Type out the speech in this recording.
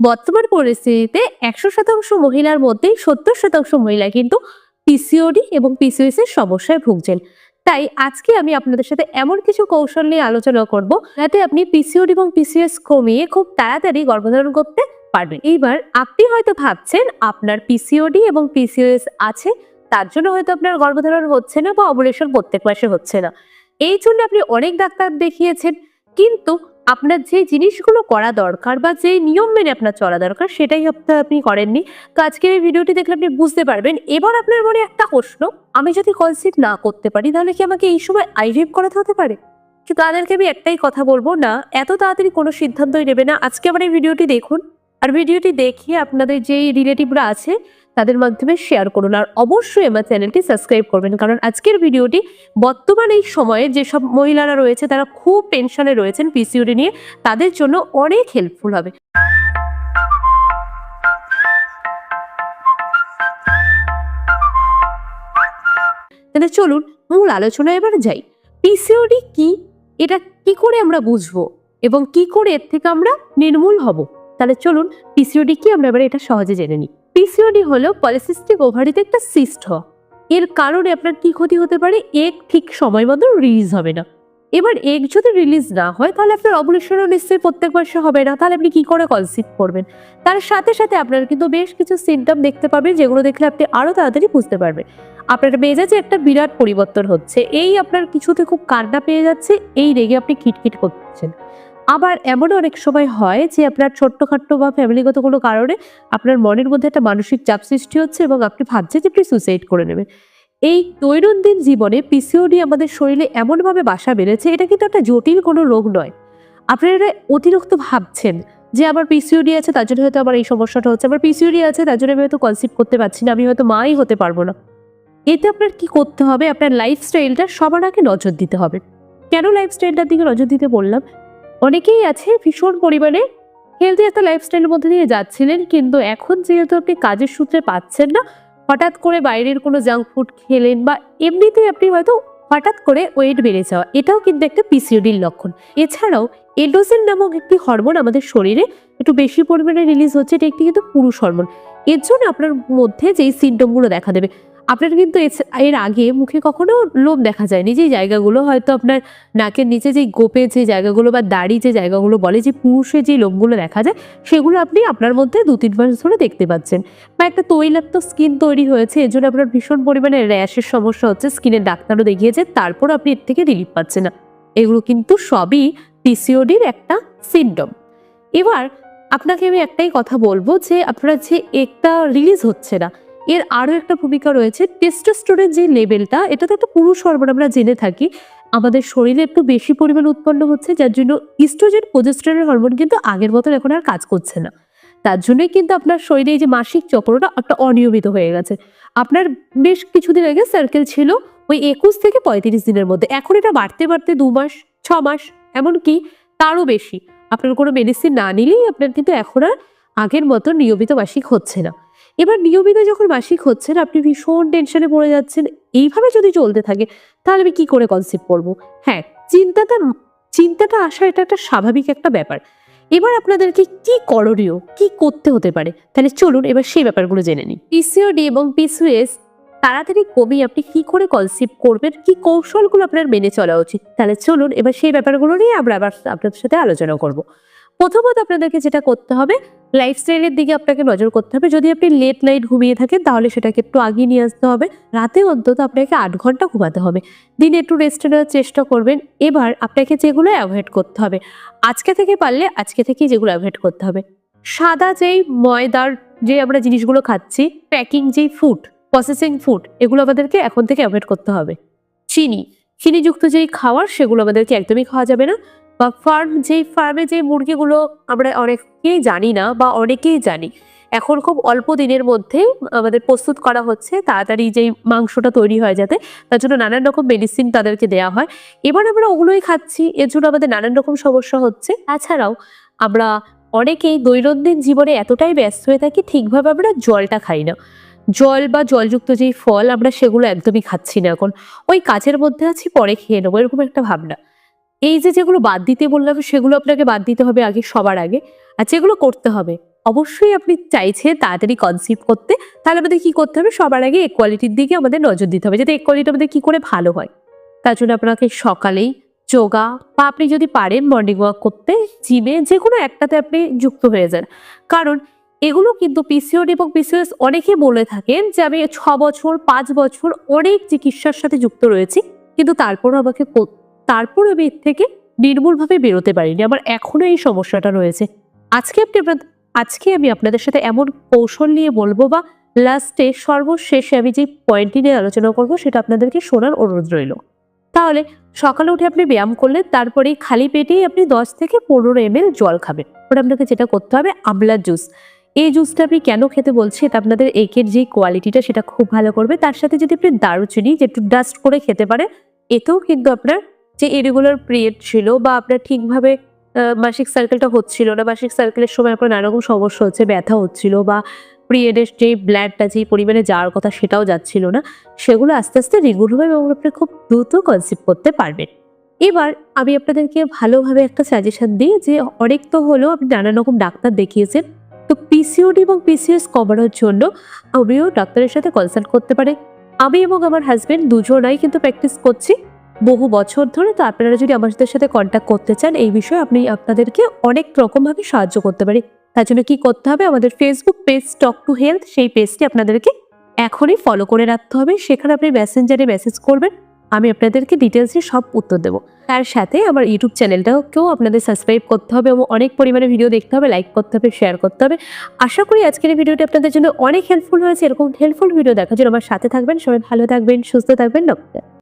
বর্তমান পরিস্থিতিতে একশো শতাংশ মহিলার মধ্যেই সত্তর শতাংশ মহিলা কিন্তু পিসিওডি এবং পিসিওএস এর সমস্যায় ভুগছেন। তাই আজকে আমি আপনাদের সাথে এমন কিছু কৌশল নিয়ে আলোচনা করব, যাতে আপনি পিসিওডি এবং পিসিওএস কমিয়ে খুব তাড়াতাড়ি গর্ভধারণ করতে পারবেন। এইবার আপনি হয়তো ভাবছেন আপনার পিসিওডি এবং পিসিওএস আছে, তার জন্য হয়তো আপনার গর্ভধারণ হচ্ছে না বা অবলেশন প্রত্যেক মাসে হচ্ছে না। এই জন্য আপনি অনেক ডাক্তার দেখিয়েছেন, কিন্তু আপনার যে জিনিসগুলো করা দরকার বা যে নিয়ম মেনে আপনার চলা দরকার, সেটাই আপনি আপনি করেননি। তো আজকের এই ভিডিওটি দেখলে আপনি বুঝতে পারবেন। এবার আপনার মনে একটা প্রশ্ন, আমি যদি কনসিভ না করতে পারি, তাহলে কি আমাকে এই সময় আইভিএফ করাতে হতে পারে? তো তাদেরকে আমি একটাই কথা বলব, না, এত তাড়াতাড়ি কোনো সিদ্ধান্তই নেবে না। আজকে আমার এই ভিডিওটি দেখুন। আর ভিডিওটি দেখিয়ে আপনাদের যেই রিলেটিভরা আছে তাদের মাধ্যমে শেয়ার করুন। আর অবশ্যই আমার চ্যানেলটি সাবস্ক্রাইব করবেন। কারণ আজকের ভিডিওটি বর্তমান এই সময়ে যেসব মহিলারা রয়েছে, তারা খুব টেনশনে রয়েছেন পিসিওডি নিয়ে। তাদের জন্য অনেক হেল্পফুল হবে। তাহলে চলুন মূল আলোচনা এবার যাই। পিসিওডি কি? এটা কি করে আমরা বুঝব? এবং কি করে এর থেকে আমরা নির্মূল হব? তাহলে চলুন পিসিওডি কি? আমরা এবার এটা সহজে জেনে নিই। পিসিওডি হলো পলিসিস্টিক ওভারিতে একটা সিস্ট হওয়া এর কারণে আপনার কি ক্ষতি হতে পারে? এগ ঠিক সময় মতো রিলিজ হবে না। এবার এগ যদি রিলিজ না হয়, তাহলে আপনার অবলেশনও নিশ্চয়ই প্রত্যেক মাসে হবে না। তাহলে আপনি কি করে কনসিভ করবেন? তার সাথে সাথে আপনার কিন্তু বেশ কিছু সিমটম দেখতে পাবেন, যেগুলো দেখলে আপনি আরও তাড়াতাড়ি বুঝতে পারবেন। আপনার মেজাজে একটা বিরাট পরিবর্তন হচ্ছে, এই আপনার কিছুতে খুব কান্না পেয়ে যাচ্ছে, এই রেগে আপনি খিটখিট করছেন। আবার এমনও অনেক সময় হয় যে আপনার ছোট্টখাট্ট বা ফ্যামিলিগত কোনো কারণে আপনার মনের মধ্যে একটা মানসিক চাপ সৃষ্টি হচ্ছে এবং আপনি ভাবছেন যে আপনি সুইসাইড করে নেবেন। এই দৈনন্দিন জীবনে পিসিওডি আমাদের শরীরে এমনভাবে বাসা বেড়েছে এটা কিন্তু একটা জটিল কোনো রোগ নয়। আপনারা অতিরিক্ত ভাবছেন যে আমার পিসিওডি আছে, তার জন্য হয়তো আমার এই সমস্যাটা হচ্ছে। আমার পিসিওডি আছে, তার জন্য আমি হয়তো কনসিভ করতে পারছি না, আমি হয়তো মাই হতে পারব না। এতে আপনার কি করতে হবে? আপনার লাইফস্টাইলটা সবার আগে নজর দিতে হবে। কেন লাইফস্টাইলটার দিকে নজর দিতে বললাম? অনেকেই আছে ভীষণ পরিমাণে হেলদি একটা লাইফস্টাইলের মধ্যে দিয়ে যাচ্ছিলেন, কিন্তু এখন যেহেতু আপনি কাজের সূত্রে পাচ্ছেন না, হঠাৎ করে বাইরের কোনো জাঙ্ক ফুড খেলেন বা এমনিতেই আপনি হয়তো হঠাৎ করে ওয়েট বেড়ে যাওয়া, এটাও কিন্তু একটা পিসিওডির লক্ষণ। এছাড়াও এন্ডোসিন নামক একটি হরমোন আমাদের শরীরে একটু বেশি পরিমাণে রিলিজ হচ্ছে, এটা একটি কিন্তু পুরুষ হরমোন এর জন্য আপনার মধ্যে যেই সিমটমগুলো দেখা দেবে আপনার কিন্তু এর আগে মুখে কখনো লোম দেখা যায়নি যে জায়গাগুলো হয়তো আপনার নাকের নিচে যে গোপে যে জায়গাগুলো বা দাড়ি যে জায়গাগুলো বলে যে পুরুষের যে লোমগুলো দেখা যায়, সেগুলো আপনি আপনার মধ্যে দু, তিন মাস ধরে দেখতে পাচ্ছেন। বা একটা তৈলাক্ত স্কিন তৈরি হয়েছে, এর জন্য আপনার ভীষণ পরিমাণে র্যাশের সমস্যা হচ্ছে, স্কিনের ডাক্তারও দেখিয়েছে, তারপর আপনি এর থেকে রিলিফ পাচ্ছেন না। এগুলো কিন্তু সবই পিসিওডির একটা সিমটম এবার আপনাকে আমি একটাই কথা বলব যে আপনার যে একটা রিলিজ হচ্ছে না এর আরও একটা ভূমিকা রয়েছে টেস্টোস্টোরের যে লেভেলটা এটা তো একটা পুরুষ হরমোন আমরা জেনে থাকি, আমাদের শরীরে একটু বেশি পরিমাণ উৎপন্ন হচ্ছে, যার জন্য ইস্ট্রোজেন প্রোজেস্টেরন হরমোন কিন্তু আগের মতন এখন আর কাজ করছে না। তার জন্যই কিন্তু আপনার শরীরে এই যে মাসিক চক্রটা একটা অনিয়মিত হয়ে গেছে। আপনার বেশ কিছুদিন আগে সার্কেল ছিল, ওই একুশ থেকে পঁয়ত্রিশ দিনের মধ্যে, এখন এটা বাড়তে বাড়তে দু মাস, ছ মাস, এমনকি তারও বেশি। আপনার কোনো মেডিসিন না নিলেই আপনার কিন্তু এখন আর আগের মতো নিয়মিত মাসিক হচ্ছে না। এবার নিয়মিত যখন মাসিক হচ্ছে না আপনি ভীষণ টেনশনে পড়ে যাচ্ছেন। এইভাবে যদি চলতে থাকে, তাহলে আমি কি করে কনসেপ্ট করব? হ্যাঁ চিন্তাটা চিন্তাটা আসা এটা একটা স্বাভাবিক একটা ব্যাপার। এবার আপনাদেরকে কি করণীয়, কি করতে হতে পারে? তাহলে চলুন এবার সেই ব্যাপারগুলো জেনে নিই। পিসিওডি এবং পিসিএস তাড়াতাড়ি কমিয়ে আপনি কি করে কনসেপ্ট করবেন, কি কৌশলগুলো আপনার মেনে চলা উচিত? তাহলে চলুন এবার সেই ব্যাপারগুলো নিয়ে আমরা আবার আপনাদের সাথে আলোচনা করব। প্রথমত আপনাদেরকে যেটা করতে হবে লাইফস্টাইলের দিকে আপনাকে নজর করতে হবে। যদি আপনি লেট নাইট ঘুমিয়ে থাকেন, তাহলে সেটাকে একটু আগিয়ে নিয়ে আসতে হবে। রাতে অন্তত আপনাকে আট ঘণ্টা ঘুমাতে হবে। দিনে একটু রেস্ট নেওয়ার চেষ্টা করবেন। এবার আপনাকে যেগুলো অ্যাভয়েড করতে হবে। আজকে থেকে পারলে আজকে থেকেই যেগুলো অ্যাভয়েড করতে হবে। সাদা যেই ময়দার যে আমরা জিনিসগুলো খাচ্ছি প্যাকিং যেই ফুড প্রসেসিং ফুড এগুলো আমাদেরকে এখন থেকে অ্যাভয়েড করতে হবে। চিনি, চিনিযুক্ত যেই খাওয়ার, সেগুলো আমাদেরকে একদমই খাওয়া যাবে না। বা ফার্ম যেই ফার্মে যে মুরগিগুলো আমরা অনেকেই জানি না বা অনেকেই জানি, এখন খুব অল্প দিনের মধ্যে আমাদের প্রস্তুত করা হচ্ছে তাড়াতাড়ি যেই মাংসটা তৈরি হয় যাতে তার জন্য নানান রকম মেডিসিন তাদেরকে দেওয়া হয়। এবার আমরা ওগুলোই খাচ্ছি, এর জন্য আমাদের নানান রকম সমস্যা হচ্ছে। তাছাড়াও আমরা অনেকেই দৈনন্দিন জীবনে এতটাই ব্যস্ত হয়ে থাকি, ঠিকভাবে আমরা জলটা খাই না। জল বা জলযুক্ত যেই ফল আমরা সেগুলো একদমই খাচ্ছি না এখন। ওই কাজের মধ্যে আছি, পরে খেয়ে নেব, এরকম একটা ভাবনা। এই যে যেগুলো বাদ দিতে বললাম, সেগুলো আপনাকে বাদ দিতে হবে আগে, সবার আগে। আর যেগুলো করতে হবে, অবশ্যই আপনি চাইছে তাড়াতাড়ি কনসিভ করতে, তাহলে আমাদের কি করতে হবে? সবার আগে কোয়ালিটির দিকে আমাদের নজর দিতে হবে, যাতে কোয়ালিটি আমাদের কী করে ভালো হয়। তার জন্য আপনাকে সকালেই যোগা বা আপনি যদি পারেন মর্নিং ওয়াক করতে জিমে যে কোনো একটাতে আপনি যুক্ত হয়ে যান। কারণ এগুলো কিন্তু পিসিওডি এবং পিসিওএস অনেকে বলে থাকেন যে, আমি ছ বছর, পাঁচ বছর অনেক চিকিৎসার সাথে যুক্ত রয়েছি, কিন্তু তারপরও আমাকে তারপর আমি এর থেকে নির্মূলভাবে বেরোতে পারিনি। আমার এখনও এই সমস্যাটা রয়েছে। আজকে আপনি আজকে আমি আপনাদের সাথে এমন কৌশল নিয়ে বলব বা লাস্টে সর্বশেষে আমি যে পয়েন্টটি নিয়ে আলোচনা করব সেটা আপনাদেরকে শোনার অনুরোধ রইল। তাহলে সকালে উঠে আপনি ব্যায়াম করলেন তারপরে খালি পেটেই আপনি দশ থেকে পনেরো এম জল খাবেন। ওটা আপনাকে যেটা করতে হবে, আমলার জুস এই জুসটা আপনি কেন খেতে বলছি এটা আপনাদের একের যে কোয়ালিটিটা সেটা খুব ভালো করবে। তার সাথে যদি আপনি দারুচিনি যে একটু ডাস্ট করে খেতে পারেন, এতেও কিন্তু আপনার যে ইরেগুলার পিরিয়ড ছিল বা আপনার ঠিকভাবে মাসিক সার্কেলটা হচ্ছিল না, মাসিক সার্কেলের সময় আপনার নানা রকম সমস্যা হচ্ছে, ব্যথা হচ্ছিল বা পিরিয়ডের যে ব্লাডটা যেই পরিমাণে যাওয়ার কথা সেটাও যাচ্ছিল না, সেগুলো আস্তে আস্তে রিগুল হবে এবং আপনি খুব দ্রুত কনসিভ করতে পারবেন। এবার আমি আপনাদেরকে ভালোভাবে একটা সাজেশন দিই যে অনেক তো হলেও আপনি নানা রকম ডাক্তার দেখিয়েছেন, তো পিসিওডি এবং পিসিএস কমানোর জন্য আমিও ডাক্তারের সাথে কনসাল্ট করতে পারি। আমি এবং আমার হাজব্যান্ড দুজনাই কিন্তু প্র্যাকটিস করছি। বহু বছর ধরে তো আপনারা যদি আমাদের সাথে কন্ট্যাক্ট করতে চান, এই বিষয়ে আপনি আপনাদেরকে অনেক রকমভাবে সাহায্য করতে পারি। তার জন্য কী করতে হবে? আমাদের Facebook page talk to health সেই পেজটি আপনাদেরকে এখনই ফলো করে রাখতে হবে। সেখানে আপনি মেসেঞ্জারে মেসেজ করবেন, আমি আপনাদেরকে ডিটেলসে সব উত্তর দেবো। তার সাথে আমার ইউটিউব চ্যানেলটাকেও আপনাদের সাবস্ক্রাইব করতে হবে এবং অনেক পরিমাণে ভিডিও দেখতে হবে লাইক করতে হবে শেয়ার করতে হবে। আশা করি আজকের ভিডিওটি আপনাদের জন্য অনেক হেল্পফুল হয়েছে। এরকম হেল্পফুল ভিডিও দেখার জন্য আমার সাথে থাকবেন। সবাই ভালো থাকবেন, সুস্থ থাকবেন। ডক্টর